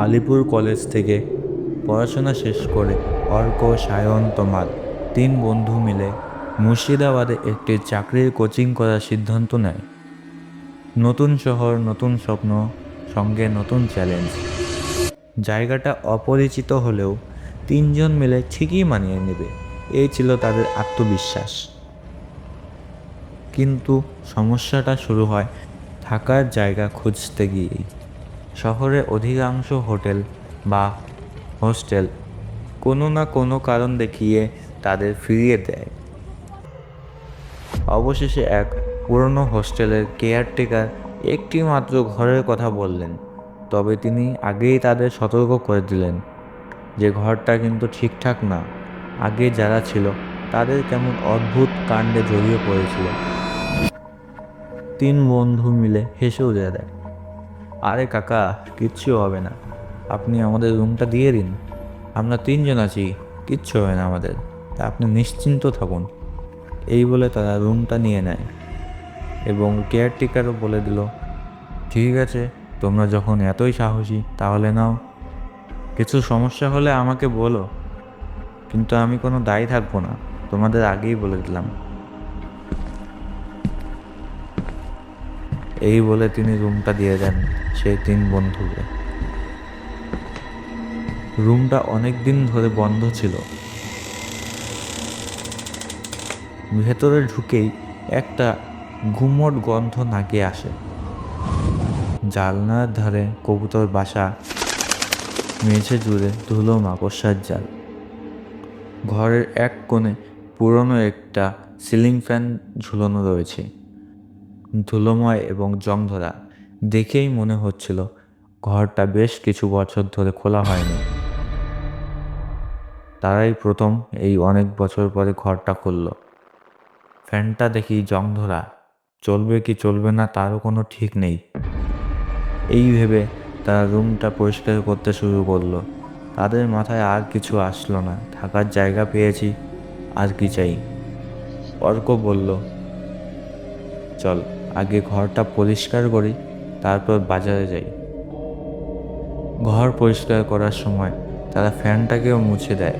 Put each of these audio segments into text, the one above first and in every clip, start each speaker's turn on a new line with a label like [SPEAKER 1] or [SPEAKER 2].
[SPEAKER 1] Alipur college থেকে পড়াশোনা শেষ করে অর্ক, সায়ন, তমাল তিন বন্ধু মিলে মুর্শিদাবাদে একটি চাকরির কোচিং করার সিদ্ধান্ত নেয়। নতুন শহর, নতুন স্বপ্ন, সঙ্গে নতুন চ্যালেঞ্জ। জায়গাটা অপরিচিত হলেও তিনজন মিলে ঠিকই মানিয়ে নেবে, এই ছিল তাদের আত্মবিশ্বাস। কিন্তু সমস্যাটা শুরু হয় থাকার জায়গা খুঁজতে গিয়েই। শহরে অধিকাংশ হোটেল বা হোস্টেল কোনো না কোনো কারণ দেখিয়ে তাদের ফিরিয়ে দেয়। অবশেষে এক পুরনো হোস্টেলের কেয়ারটেকার একটি মাত্র ঘরের কথা বললেন, তবে তিনি আগেই তাদের সতর্ক করে দিলেন যে ঘরটা কিন্তু ঠিকঠাক না। আগে যারা ছিল, তাদের কেমন অদ্ভুত কাণ্ডে জড়িয়ে পড়েছিল। তিন বন্ধু মিলে হেসে উড়ে দেয়। আরে কাকা, কিচ্ছু হবে না। আপনি আমাদের রুমটা দিয়ে দিন। আমরা তিনজন আছি, কিচ্ছু হবে না আমাদের। তা আপনি নিশ্চিন্ত থাকুন। এই বলে তারা রুমটা নিয়ে নেয় এবং কেয়ারটেকারও বলে দিল, ঠিক আছে, তোমরা যখন এতই সাহসী, তাহলে নাও। কিছু সমস্যা হলে আমাকে বলো। কিন্তু আমি কোনো দায়ী থাকব না। তোমাদের আগেই বলে দিলাম। এই বলে তিনি রুমটা দিয়ে দেন। সেই তিন বন্ধুকে রুমটা অনেক দিন ধরে বন্ধ ছিল। ভেতরে ঢুকেই একটা গুমট গন্ধ নাকে আসে। জালনার ধারে কবুতর বাসা, মেঝে জুড়ে ধুলো মাকড়সার জাল। ঘরের এক কোণে পুরনো একটা সিলিং ফ্যান ঝুলানো রয়েছে। ধুলোময় এবং জংধরা দেখেই মনে হচ্ছিল ঘরটা বেশ কিছু বছর ধরে খোলা হয়নি। তারাই প্রথম এই অনেক বছর পরে ঘরটা খুলল। ফ্যানটা দেখি জং ধরা। চলবে কি চলবে না তারও কোনো ঠিক নেই। এই ভেবে তারা রুমটা পরিষ্কার করতে শুরু করল। তাদের মাথায় আর কিছু আসলো না। থাকার জায়গা পেয়েছি, আর কি চাই। অর্ক বলল, চল, আগে ঘরটা পরিষ্কার করি। তারপর বাজারে যাই। ঘর পরিষ্কার করার সময় তারা ফ্যানটাকেও মুছে দেয়।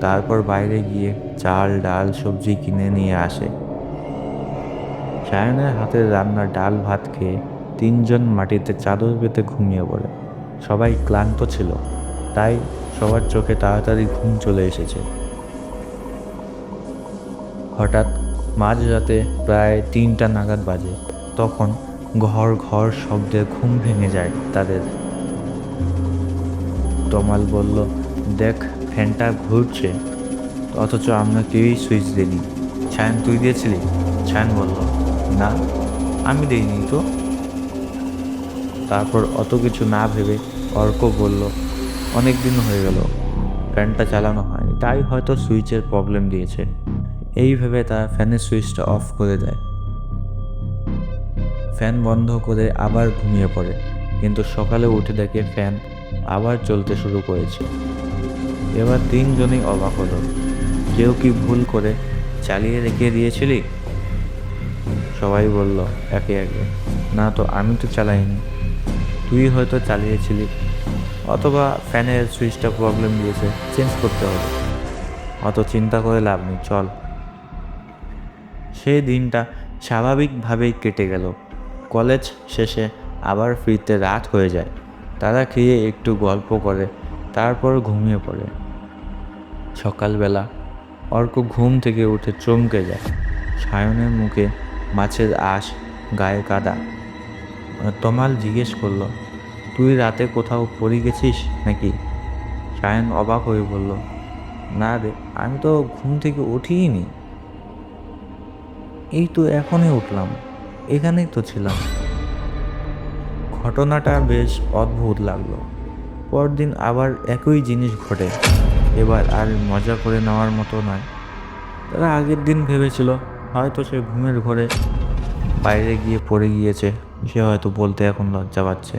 [SPEAKER 1] তারপর বাইরে গিয়ে চাল, ডাল, সবজি কিনে নিয়ে আসে। সায়নের হাতের রান্না ডাল ভাত খেয়ে তিনজন মাটিতে চাদর পেতে ঘুমিয়ে পড়ে। সবাই ক্লান্ত ছিল, তাই সবার চোখে তাড়াতাড়ি ঘুম চলে এসেছে। হঠাৎ মাঝরাতে প্রায় তিনটা নাগাদ বাজে। তখন ঘর ঘর শব্দে ঘুম ভেঙে যায় তাদের। তমাল বলল, দেখ, ফ্যানটা ঘুরছে। অথচ আমরা কেউই সুইচ দিইনি। ছায়ান, তুই দিয়েছিলি? ছায়ান বলল, না, আমি দিইনি তো। তারপর অত কিছু না ভেবে অর্ক বলল, অনেক দিন হয়ে গেল, ফ্যানটা চালানো হয়নি। তাই হয়তো সুইচের প্রবলেম দিয়েছে। এই ভেবে তারা ফ্যানের সুইচটা অফ করে দেয়। ফ্যান বন্ধ করে আবার ঘুমিয়ে পড়ে। কিন্তু সকালে উঠে দেখে ফ্যান আবার চলতে শুরু করেছে। এবার তিনজনই অবাক হলো। কেউ কি ভুল করে চালিয়ে রেখে দিয়েছিলি? সবাই বলল, একে একে। না তো, আমি তো চালাইনি। তুই হয়তো চালিয়েছিলি। অথবা ফ্যানের সুইচটা প্রবলেম দিয়েছে, চেঞ্জ করতে হবে। অত চিন্তা করে লাভ নেই, চল। সেই দিনটা স্বাভাবিকভাবেই কেটে গেল। কলেজ শেষে আবার ফিরতে রাত হয়ে যায়। তারা খেয়ে একটু গল্প করে, তারপর ঘুমিয়ে পড়ে। সকালবেলা অর্ক ঘুম থেকে উঠে চমকে যায়। সায়নের মুখে মাছের আঁশ, গায়ে কাদা। তমাল জিজ্ঞেস করল, তুই রাতে কোথাও পড়ে গেছিস নাকি? সায়ন অবাক হয়ে বলল, না রে, আমি তো ঘুম থেকে উঠিই নি। এই তো এখনই উঠলাম। এখানেই তো ছিলাম। ঘটনাটা বেশ অদ্ভুত লাগল। পরদিন আবার একই জিনিস ঘটে। এবার আর মজা করে নেওয়ার মতো নয়। তারা আগের দিন ভেবেছিল, হয়তো সে ঘুমের ঘরে বাইরে গিয়ে পড়ে গিয়েছে। সে হয়তো বলতে এখন লজ্জা পাচ্ছে।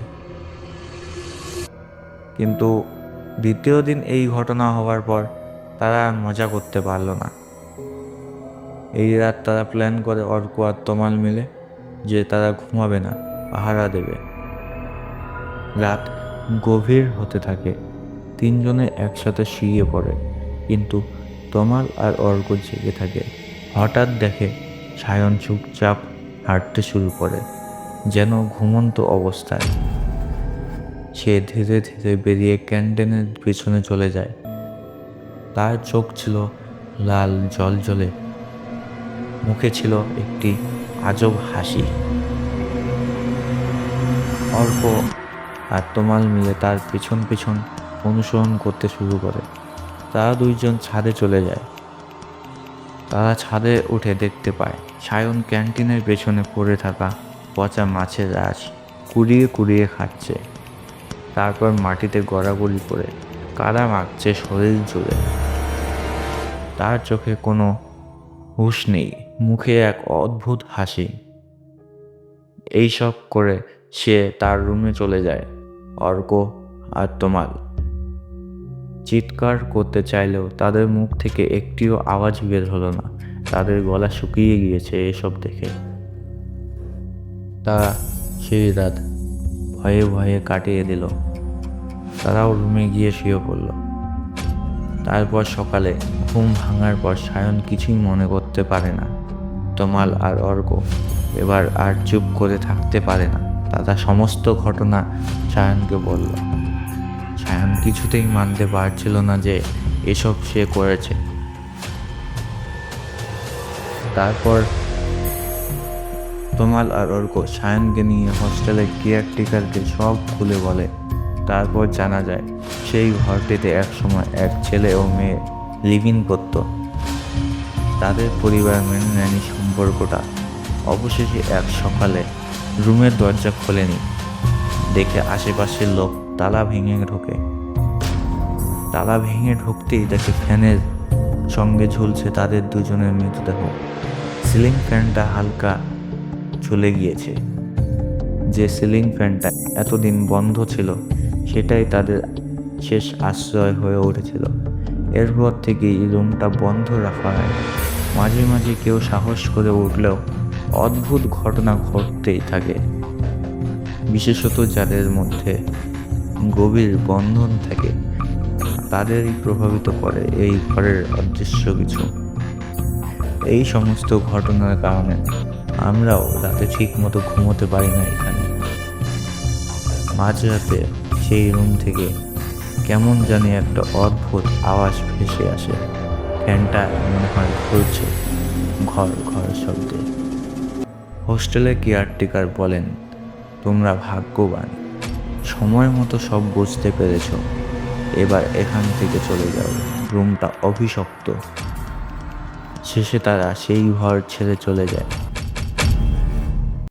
[SPEAKER 1] কিন্তু দ্বিতীয় দিন এই ঘটনা হওয়ার পর তারা আর মজা করতে পারল না। এই রাত তারা প্ল্যান করে অর্ক আর তোমাল মিলে যে তারা ঘুমাবে না, পাহারা দেবে। রাত গভীর হতে থাকে। তিনজনে একসাথে শুয়ে পড়ে। কিন্তু তমাল আর অর্ক জেগে থাকে। হঠাৎ দেখে সায়ন চুপচাপ হাঁটতে শুরু করে, যেন ঘুমন্ত অবস্থায়। সে ধীরে ধীরে বেরিয়ে ক্যান্টিনের পিছনে চলে যায়। তার চোখ ছিল লাল জল জলে মুখে ছিল একটি আজব হাসি। অল্প আর তোমাল মিলে তার পিছন পিছন অনুসরণ করতে শুরু করে। তারা দুইজন ছাদে চলে যায়। তারা ছাদে উঠে দেখতে পায় সায়ন ক্যান্টিনের পেছনে পড়ে থাকা পচা মাছের রাস কুড়িয়ে কুড়িয়ে খাচ্ছে। তারপর মাটিতে গড়াগড়ি করে কাদা মাখছে শরীর জুড়ে। তার চোখে কোনো হুঁশ নেই। মুখে এক অদ্ভুত হাসি। এইসব করে সে তার রুমে চলে যায়, অর্ক আর তোমাল। চিৎকার করতে চাইলেও তাদের মুখ থেকে একটিও আওয়াজ বের হলো না। তাদের গলা শুকিয়ে গিয়েছে এসব দেখে। তারা সেই রাত ভয়ে ভয়ে কাটিয়ে দিল। তারাও রুমে গিয়ে শুয়ে পড়ল। তারপর সকালে ঘুম ভাঙার পর সায়ন কিছুই মনে করতে পারে না। তমাল আর অর্ক এবার আর চুপ করে থাকতে পারে না। দাদা সমস্ত ঘটনা সায়নকে বলল। সায়ন কিছুতেই মানতে পারছিল না যে এসব সে করেছে। তারপর তোমাল আর অর্ক সায়নকে নিয়ে হস্টেলের কেয়ারটেকারকে সব খুলে বলে। তারপর জানা যায়, সেই ঘরটিতে একসময় এক ছেলে ও মেয়ে লিভিং করত। তাদের পরিবার মেনে নেয়নি সম্পর্কটা। অবশেষে এক সকালে রুমের দরজা খোলেনি। দেখে আশেপাশের লোক তালা ভেঙে ঢোকে। তালা ভেঙে ঢুকতেই দেখে ফ্যানের সঙ্গে ঝুলছে তাদের দুজনের মৃতদেহ। সিলিং ফ্যানটা হালকা ঝুলে গিয়েছে। যে সিলিং ফ্যানটা এতদিন বন্ধ ছিল, সেটাই তাদের শেষ আশ্রয় হয়ে উঠেছিল। এরপর থেকেই রুমটা বন্ধ রাখা হয়। মাঝে মাঝে কেউ সাহস করে উঠলেও অদ্ভুত ঘটনা ঘটতেই থাকে। বিশেষত যাদের মধ্যে গভীর বন্ধন থাকে, তাদেরই প্রভাবিত করে এই ঘরের অদৃশ্য কিছু। এই সমস্ত ঘটনার কারণে আমরাও রাতে ঠিক মতো ঘুমোতে পারি না এখানে। মাঝরাতে সেই রুম থেকে কেমন জানি একটা অদ্ভুত আওয়াজ ভেসে আসে। ফ্যানটা মনে হয় ঘুরছে ঘর ঘর শব্দে। হোস্টেলে কেয়ারটেকার বলেন, তোমরা ভাগ্যবান। সময় মতো সব বুঝতে পেরেছ। এবার এখান থেকে চলে যাও। রুমটা অভিশপ্ত। শেষে তারা সেই ঘর ছেড়ে চলে যায়।